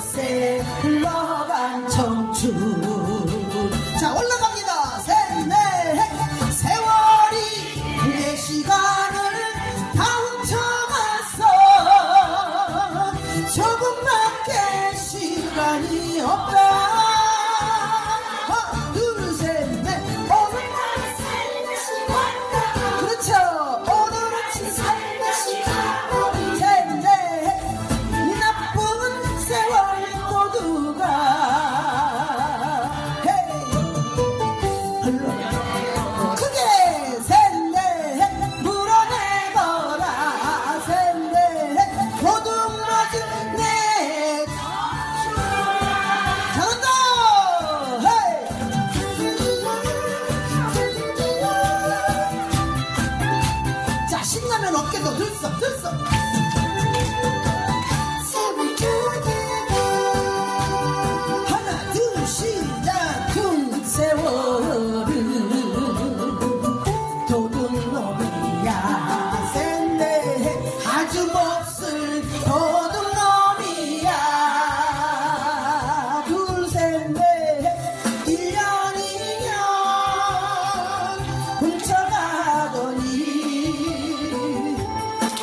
만세 흘러간 청춘. 자 올라갑니다. 셋넷 네, 세월이 내 시간을 다 훔쳐갔어. 조금만 subsist.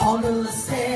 All the same.